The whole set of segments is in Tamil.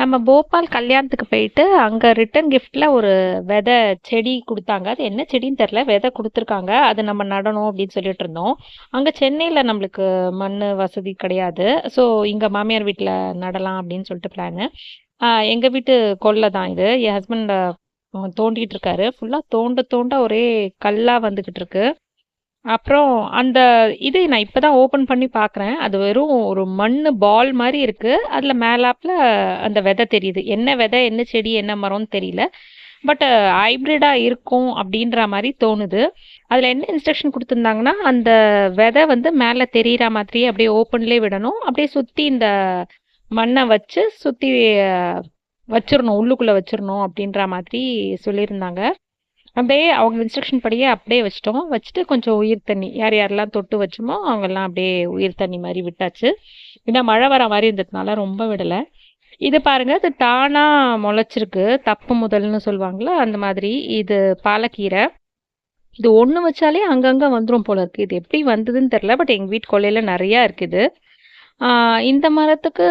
நம்ம போபால் கல்யாணத்துக்கு போயிட்டு அங்கே ரிட்டன் கிஃப்டில் ஒரு விதை செடி கொடுத்தாங்க. அது என்ன செடின்னு தெரில விதை கொடுத்துருக்காங்க. அது நம்ம நடணும் அப்படின்னு சொல்லிட்டு இருந்தோம். அங்கே சென்னையில் நம்மளுக்கு மண் வசதி கிடையாது. ஸோ இங்கே மாமியார் வீட்டில் நடலாம் அப்படின்னு சொல்லிட்டு பிளானு எங்கள் வீட்டு கொல்லை தான் இது. என் ஹஸ்பண்ட் தோண்டிகிட்டு இருக்காரு. ஃபுல்லாக தோண்ட தோண்ட ஒரே கல்லாக வந்துக்கிட்டு இருக்கு. அப்புறம் அந்த இது நான் இப்போ தான் ஓப்பன் பண்ணி பார்க்குறேன் அது வெறும் ஒரு மண் பால் மாதிரி இருக்குது அதில் மேலாப்பில் அந்த விதை தெரியுது. என்ன விதை என்ன செடி என்ன மரம்னு தெரியல. பட் ஹைப்ரிடாக இருக்கும் அப்படின்ற மாதிரி தோணுது. அதில் என்ன இன்ஸ்ட்ரக்ஷன் கொடுத்துருந்தாங்கன்னா அந்த விதை வந்து மேலே தெரிகிற மாதிரியே அப்படியே ஓப்பன்லேயே விடணும். அப்படியே சுற்றி இந்த மண்ணை வச்சு சுற்றி வச்சிடணும் உள்ளுக்குள்ளே வச்சிடணும் அப்படின்ற மாதிரி சொல்லியிருந்தாங்க. அப்படியே அவங்க இன்ஸ்ட்ரக்ஷன் படியே அப்படியே வச்சிட்டோம். வச்சுட்டு கொஞ்சம் உயிர் தண்ணி யார் யாரெல்லாம் தொட்டு வச்சோமோ அவங்கெல்லாம் அப்படியே உயிர் தண்ணி மாதிரி விட்டாச்சு. ஏன்னா மழை வர மாதிரி இருந்ததுனால ரொம்ப விடலை. இது பாருங்க இது தானாக முளைச்சிருக்கு. தப்பு முதல்னு சொல்லுவாங்களா அந்த மாதிரி. இது பாலக்கீரை. இது ஒன்று வச்சாலே அங்கங்கே வந்துடும் போல இருக்குது இது எப்படி வந்ததுன்னு தெரில பட் எங்கள் வீட்டு கொல்லையில் நிறையா இருக்குது இந்த மரத்துக்கு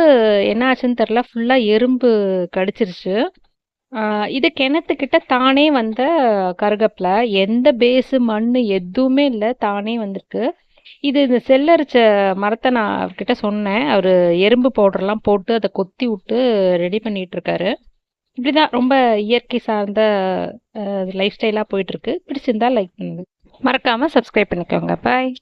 என்ன ஆச்சுன்னு தெரில ஃபுல்லாக எறும்பு கடிச்சிருச்சு. இது கிணத்துக்கிட்ட தானே வந்த கருகப்பில். எந்த பேஸு மண் எதுவுமே இல்லை. தானே வந்திருக்கு. இது இந்த செல்லரிச்ச மரத்தை நான் அவர்கிட்ட சொன்னேன். அவர் எறும்பு பவுடர்லாம் போட்டு அதை கொத்தி விட்டு ரெடி பண்ணிட்டு இருக்காரு. இப்படிதான் ரொம்ப இயற்கை சார்ந்த லைஃப் ஸ்டைலாக போயிட்டு இருக்கு. பிடிச்சிருந்தா லைக் பண்ணுங்க. மறக்காம சப்ஸ்கிரைப் பண்ணிக்கோங்க. பாய்